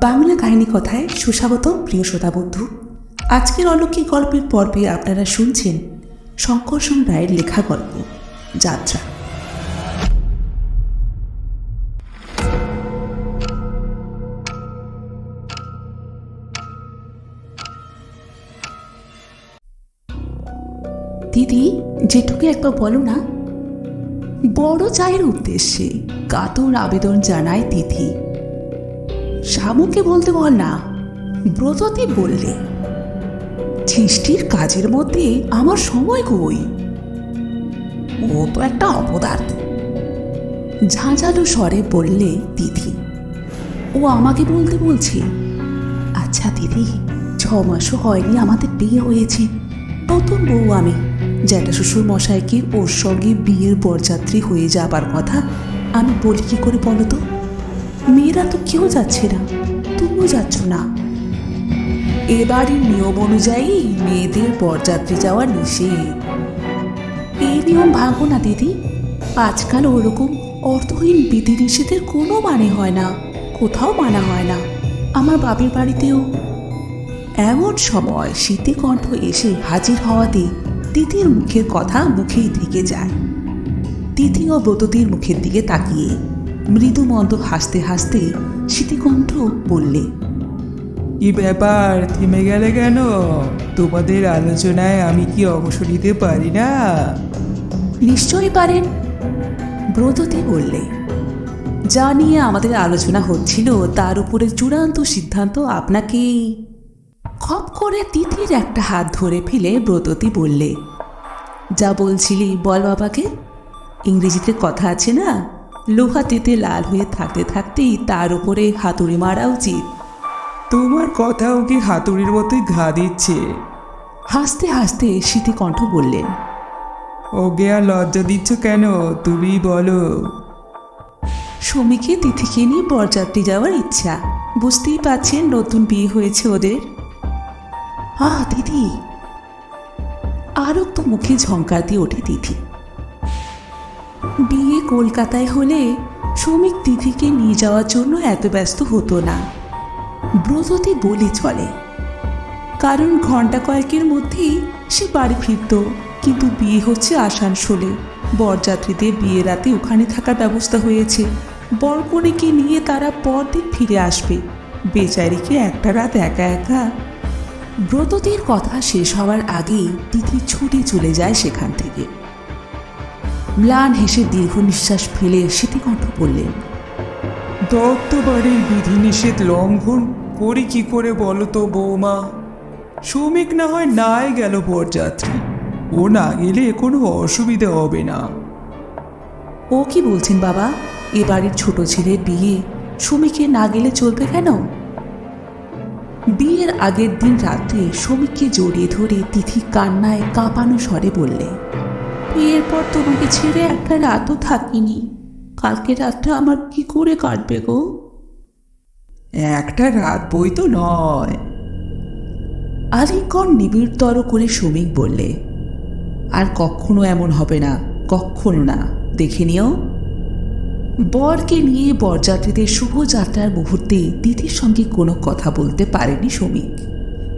বাংলা কাহিনী কথায় সুস্বাগত প্রিয় শ্রোতা বন্ধু আজকের অলৌকিক গল্পের পর্বে আপনারা শুনছেন শঙ্করসন রায়ের লেখা গল্প, যাত্রা। দিদি, যেটুকু একবার বলো না। বড় চায়ের উদ্দেশ্যে কাতর আবেদন জানায় তিথি শামুকে বলতে বল না। ব্রততি বললে সৃষ্টির কাজের মধ্যে আমার সময় কই? ও তো একটা অপদার্থ। ঝাঁঝালো স্বরে বললে দিদি ও আমাকে বলতে বলছে আচ্ছা দিদি, ছ মাসও হয়নি আমাদের বিয়ে হয়েছে। নতুন বউ আমি। জ্যাঠা শ্বশুর মশাইকে ওর সঙ্গে বিয়ের বরযাত্রী হয়ে যাবার কথা আমি বলি কি করে বলো তো? মেয়েরা তো কেউ যাচ্ছে না, তুমিও যাচ্ছ না। এবারের নিয়ম অনুযায়ী মেয়েদের বরযাত্রী যাওয়া নিষেধ। এই নিয়ম ভাঙো না, দিদি। আজকাল ওরকম অর্থহীন বিধিনিষেধের কোনো মানে হয় না, কোথাও মানা হয় না। আমার বাবির বাড়িতেও। এমন সময় শীতে কণ্ঠ এসে হাজির হওয়াতে তিথির মুখের কথা মুখেই থেকে যায়। তিথি ও ব্রততির মুখের দিকে তাকিয়ে মৃদু মন্দ হাসতে হাসতে শীতিকণ্ঠ বললে কি ব্যাপার? থেমে গেলে কেন? তোমাদের আলোচনায় আমি কি অংশ নিতে পারি না? নিশ্চয়ই পারেন। ব্রততি বললে যা নিয়ে আমাদের আলোচনা হচ্ছিল তার উপরে চূড়ান্ত সিদ্ধান্ত আপনাকে খপ করে তিথির একটা হাত ধরে ফেলে ব্রততি বললে যা বলছিলি বল বাবাকে ইংরেজিতে কথা আছে না? লোহা তেতে লাল হয়ে থাকতে থাকতেই তার উপরে হাতুড়ি মারা উচিত। তোমার কথাও কি হাতুড়ির মতোই ঘা দিচ্ছে? হাসতে হাসতে শীতিকণ্ঠ বললেন ওকে আর লজ্জা দিচ্ছ কেন? তুমি বলো। সমীকে তিথিকে নিয়ে বরযাত্রী যাওয়ার ইচ্ছা। বুঝতেই পারছেন নতুন বিয়ে হয়েছে ওদের। আহ দিদি। আরও তো মুখে ঝঙ্কার দিয়ে ওঠে তিথি। বিয়ে কলকাতায় হলে শ্রমিক তিথিকে নিয়ে যাওয়ার জন্য এত ব্যস্ত হতো না। ব্রততি বলে চলে। কারণ ঘণ্টা কয়েকের মধ্যেই সে বাড়ি ফিরত, কিন্তু বিয়ে হচ্ছে আসানসোলে। বরযাত্রীদের বিয়ে রাতে ওখানে থাকার ব্যবস্থা হয়েছে। বরকনেকে নিয়ে তারা পরদিন ফিরে আসবে। বেচারিকে একটা রাত একা একা। ব্রততির কথা শেষ হওয়ার আগেই তিথি ছুটে চলে যায় সেখান থেকে। ম্লান হেসে দীর্ঘ নিঃশ্বাস ফেলে স্মৃতিকণ্ঠ বললেন দত্ত বাড়ির বিধিনিষেধ লঙ্ঘন করি কি করে বলো তো বৌমা? শ্রমিক না হয় নাই গেল বরযাত্রী। ও না গেলে কোনো অসুবিধে হবে না। ও কি বলছেন বাবা? এ বাড়ির ছোট ছেলের বিয়ে সুমিকে না গেলে চলবে কেন? বিয়ের আগের দিন রাত্রে সমীককে জড়িয়ে ধরে তিথি কান্নায় কাঁপানো স্বরে বললে বিয়ের পর তোমাকে ছেড়ে একটা রাতও থাকিনি। কালকে রাতটা আমার কি করে কাটবে গো? একটা রাত বই তো নয়। আলিঙ্গন নিবিড়তর করে শ্রমিক বললে। আর কখনো এমন হবে না কখনো না। দেখে নিও। বরকে নিয়ে বরযাত্রীদের শুভযাত্রার মুহূর্তে দিদির সঙ্গে কোনো কথা বলতে পারেনি শ্রমিক।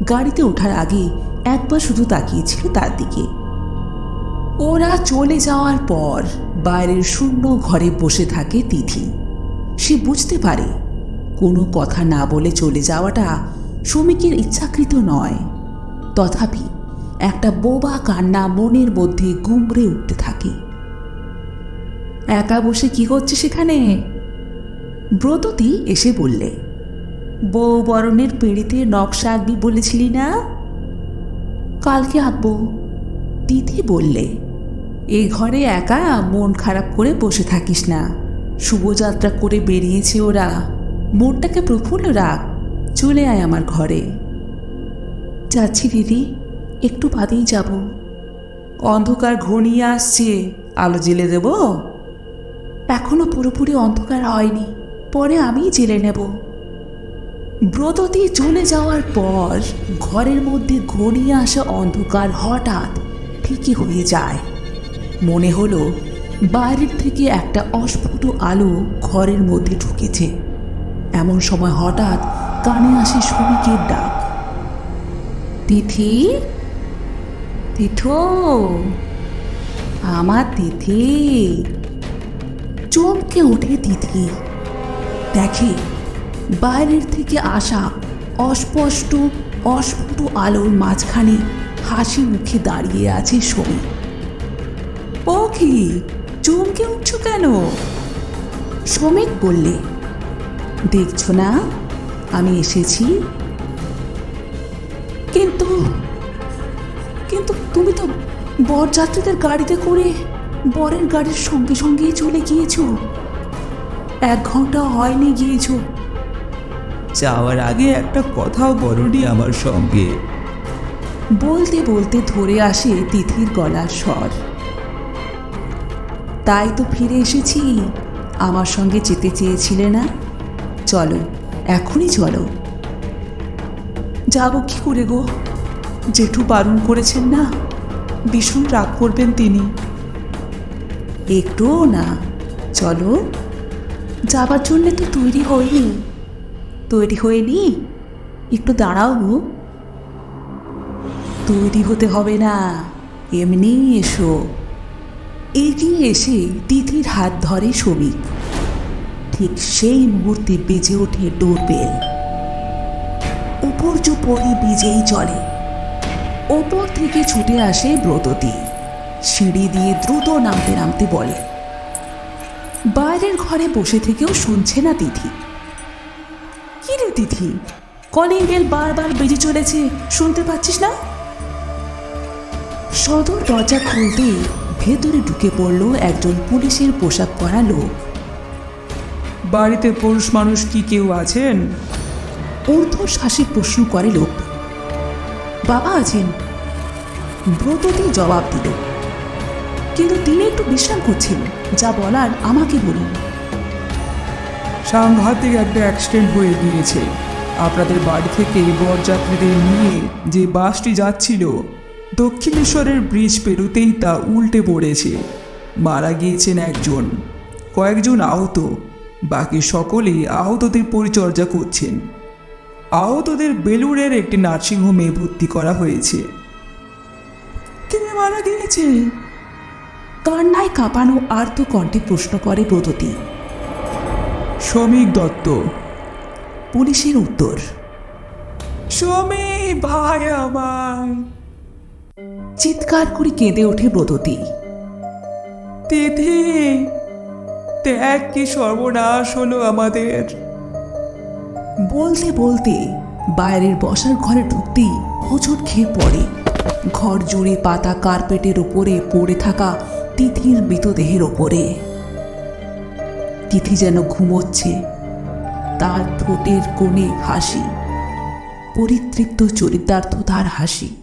গাড়িতে ওঠার আগে একবার শুধু তাকিয়েছিল তার দিকে। ওরা চলে যাওয়ার পর বাইরের শূন্য ঘরে বসে থাকে তিথি। সে বুঝতে পারে, কোনো কথা না বলে চলে যাওয়াটা শ্রমিকের ইচ্ছাকৃত নয়। তথাপি একটা বোবা কান্না মনের মধ্যে গুমড়ে উঠতে থাকে। একা বসে কি করছে সেখানে? ব্রততি এসে বললে, বউ বরণের পেড়িতে নকশা আঁকবি বলেছিলি না? কালকে আঁকবো। তিথি বললে এ ঘরে একা মন খারাপ করে বসে থাকিস না। শুভযাত্রা করে বেরিয়েছে ওরা। মনটাকে প্রফুল্ল রাখ। চলে আয় আমার ঘরে। যাচ্ছি দিদি, একটু বাদেই যাব। অন্ধকার ঘনিয়ে আসছে। আলো জেলে দেব? এখনও পুরোপুরি অন্ধকার হয়নি। পরে আমি জেলে নেব। ব্রততি চলে যাওয়ার পর ঘরের মধ্যে ঘনিয়ে আসা অন্ধকার হঠাৎ ফিকে হয়ে যায়। মনে হলো বাইরের থেকে একটা অস্ফুট আলো ঘরের মধ্যে ঢুকেছে। এমন সময় হঠাৎ কানে আসে শ্রমিকের ডাক। তিথি? তিথো? আমার তিথি। চমকে ওঠে তিথি। দেখে বাইরের থেকে আসা অস্পষ্ট, অস্ফুট আলোর মাঝখানে হাসি মুখে দাঁড়িয়ে আছে শ্রমিক ও কি চমকে উঠছো কেন? শ্রমিক বললে দেখছ না আমি এসেছি। কিন্তু কিন্তু তুমি তো বরযাত্রীদের গাড়িতে করে বরের গাড়ির সঙ্গে সঙ্গেই চলে গিয়েছো। এক ঘণ্টা হয়নি গিয়েছো। যাওয়ার আগে একটা কথাও বলনি আমার সঙ্গে। বলতে বলতে ধরে আসে তিথির গলার স্বর। তাই তো ফিরে এসেছি। আমার সঙ্গে যেতে চেয়েছিলে না? চলো, এখনই চলো। যাব কি করে গো? জেঠু বারণ করেছেন না? ভীষণ রাগ করবেন তিনি। একটুও না। চলো। যাবার জন্যে তো তৈরি হয়নি। তৈরি হয়নি? একটু দাঁড়াও গো। তৈরি হতে হবে না। এমনি এসো। এগিয়ে এসে তিথির হাত ধরে শ্রমিক ঠিক সেই মুহূর্তে বেজে ওঠে ডোরবেল উপর পরে বিজেই চলে। ওপর থেকে ছুটে আসে ব্রততী। সিঁড়ি দিয়ে দ্রুত নামতে নামতে বলে, বাইরের ঘরে বসে থেকেও শুনছে না তিথি। কি রে তিথি? কলিং বেল বারবার বেজে চলেছে, শুনতে পাচ্ছিস না? সদর দরজা খুলতে ভেতরে ঢুকে পড়ল একজন পুলিশের পোশাক পরা লোক। বাড়িতে পুরুষ মানুষ কি কেউ আছেন? ঊর্ধ্বশ্বাসে প্রশ্ন করে লোক। বাবা আছেন। ব্রততে জবাব দিল। কিন্তু তিনি একটু বিশ্রাম করছেন যা বলার আমাকে বলুন। সাংঘাতিক একটা অ্যাক্সিডেন্ট হয়ে গিয়েছে। আপনাদের বাড়ি থেকে বরযাত্রীদের নিয়ে যে বাসটি যাচ্ছিল দক্ষিণেশ্বরের ব্রিজ পেরুতেই তা উল্টে পড়েছে। মারা গিয়েছেন একজন। কয়েকজন আহত। বাকি সকলেই আহতদের পরিচর্যা করছেন। আহতদের বেলুড়ের একটি নার্সিংহোমে ভর্তি করা হয়েছে। তিনি মারা গিয়েছে কান্নায় কাঁপানো আর্ত কণ্ঠে প্রশ্ন করে ব্রততী শ্রমিক দত্ত। পুলিশের উত্তর। শ্রমিক ভাই আমার চিৎকার করে কেঁদে ওঠে ব্রততী। তিথি দেখ কি সর্বনাশ হলো আমাদের? বলতে বলতে বাইরের বসার ঘরে ঢুকতেই হোঁচট খেয়ে পড়ে। ঘর জুড়ে পাতা কার্পেটের ওপরে পড়ে থাকা তিথির মৃতদেহের ওপরে। তিথি যেন ঘুমোচ্ছে তার ঠোঁটের কোণে হাসি পরিতৃপ্ত চরিতার্থ তার হাসি।